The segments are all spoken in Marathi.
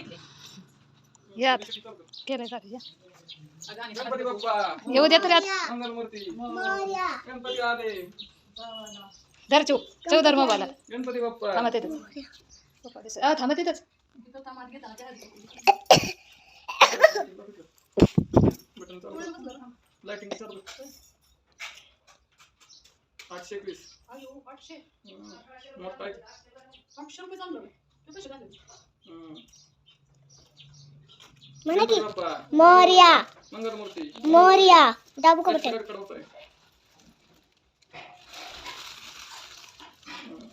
घेतली या आता. चालेल या. गणपती बाप्पा. येऊ द्या तरी आता मंगलमूर्ती. गणपती आले धर चिव चौदर मोबाईल गणपती बाप्पा. थांबा तिथंच थांबा तिथंच. लाइटिंग चालू आठशे एकवीस. आठशे. मोठा आहे. रुपये कसे. म्हणा की गणपती बाप्पा मोर्या. मंगलमूर्ती. मोर्या. दाबू का बटन. हम्म.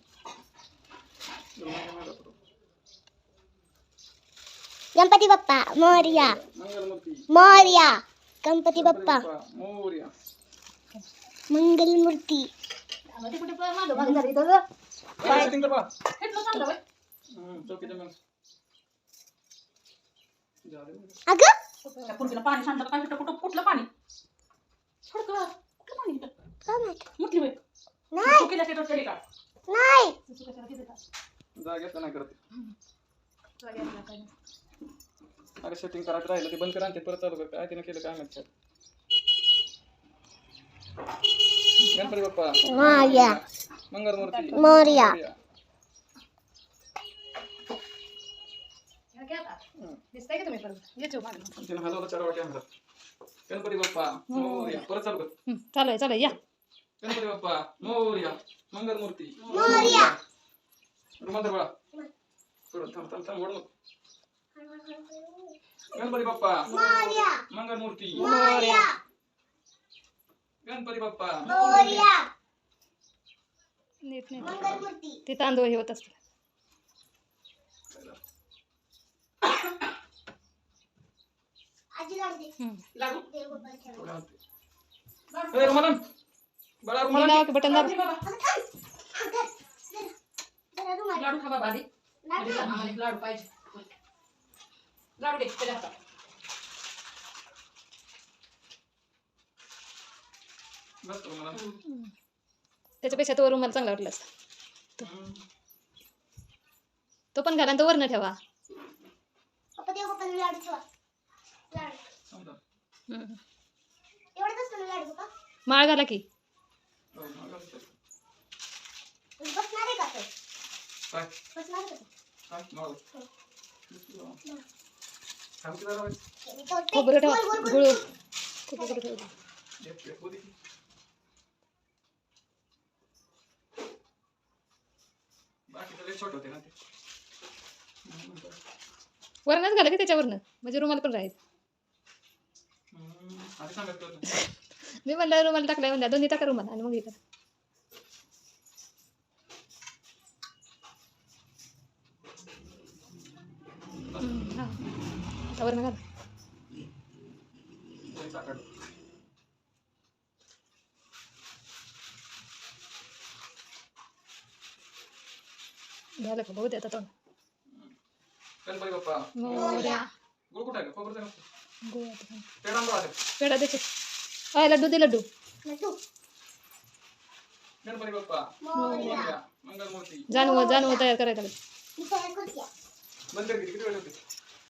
गणपती बाप्पा मोर्या. मंगलमूर्ती. मोर्या. गणपती बाप्पा. मोर्या. मंगलमूर्ती. कुठे पण मागं मागं झालं. हम्म, चौकीच्या माणसं. अगं! त्या पोरगीला पाणी सांडलं काय कुठं कुठं कुठलं पाणी? फडकं कुठलं पाणी इथं? काय माहीत? मुठली बाई. नाही. ते काढ. नाही. काढ. जागेत नाही करत. जागी आणलं काय नाही. अगं सेटिंग करायचं राहिलं ते बंद करा आणि ते परत चालू कर. काय तिने केलं काय माहिती गणपती बाप्पा. मोर्या. मंगलमूर्ती. मोर्या. ह्या घ्या आता. हम्म. दिसतंय का तुम्ही परत ये चिव मागं. तिने हलवलं चार वाट्या हातात गणपती बाप्पा मोर्या परत चालू कर. हं, चालू आहे चालू आहे या. गणपती बाप्पा मोर्या मंगलमूर्ती. मोरया. रुमाल धर बाळा थांब. गणपती बाप्पा. मोर्या मंगलमूर्ती. मोर्या गणपती बाप्पा. मोर्या नीट नीट. मंगलमूर्ती. ते तांदूळ हे होत असतं आजी लाडू दे हं. लाडू दे गोपाल ठेव. थोडं हलते. ए, रुमाल आण. बाळा रुमाल हे आण. लावा की बटन दाब दे बाबा. अगं थांब. अगं, जरा- जरा रुमाल. लाडू खा बाबा आधी लाडू आधी आम्हाला एक लाडू पाहिजे लाडू दे त्याच्या हातात बस रुमाल आण. त्याच्यापेक्षा तो रुमाल चांगला वाटला असता तो पण घाला आणि तो वरनं ठेवा पप्पा लाडू ठेवा माळ घाला की. हो, खोबरं ठेवा. गुळ. खोबरं ठेवा की. वरणच घाला की त्याच्यावरनं. म्हणजे रुमाल पण राहील हम्म, आधी सांगितलं होतं. मी म्हणलं रुमाल टाकलाय म्हणलं दोन्ही टाका रुमाल. आणि मग हा. आता घाला. झालं का? बहुते आता तोंड बाप्पा मोरया गुळ कुठं आहे का खोबरं द्या ना. गोळा आता खाली. पेढा आणला वाटेल. पेढा द्यायचे अय लड्डू दे लड्डू लड्डू. गणपती बाप्पा मोरया. मोरया. मंगलमूर्ती जानवं जानवं तयार करायला लागेल मी तयार करते बंद कर किती वेळ होते